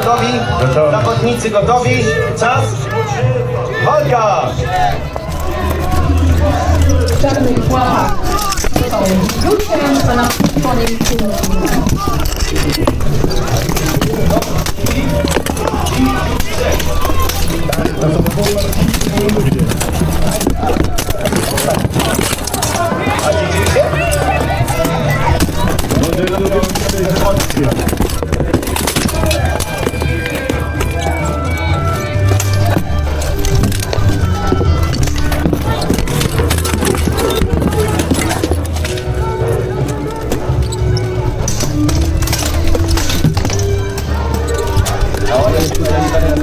gotowi? Gotowi. Zawodnicy gotowi? Czas? Walka! Czarny płach. Rzućcie ręce na koniec Yeah.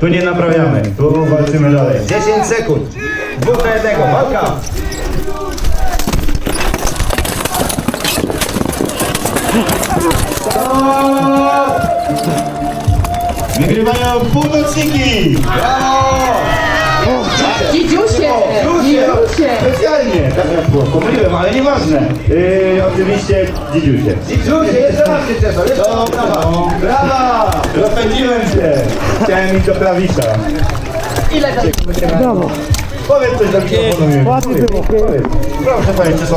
Tu nie naprawiamy, tu walczymy dalej. 10 sekund. Dwóch na jednego. Walka! Wygrywają północniki! Brawo! Dzidziusie! Dzidziusie! Specjalnie, tak jak było, pomyliłem, ale nieważne. Yy, oczywiście Dzidziusie. Dzidziusie, jeszcze raz się cieszę. Dobra, no. brawa! Brawa! Wyprzedziłem cię. Chciałem iść do prawica. Ile tam? Powiedz coś do mikrofonu. Ładnie było. Powiedz. Proszę panie Czesław.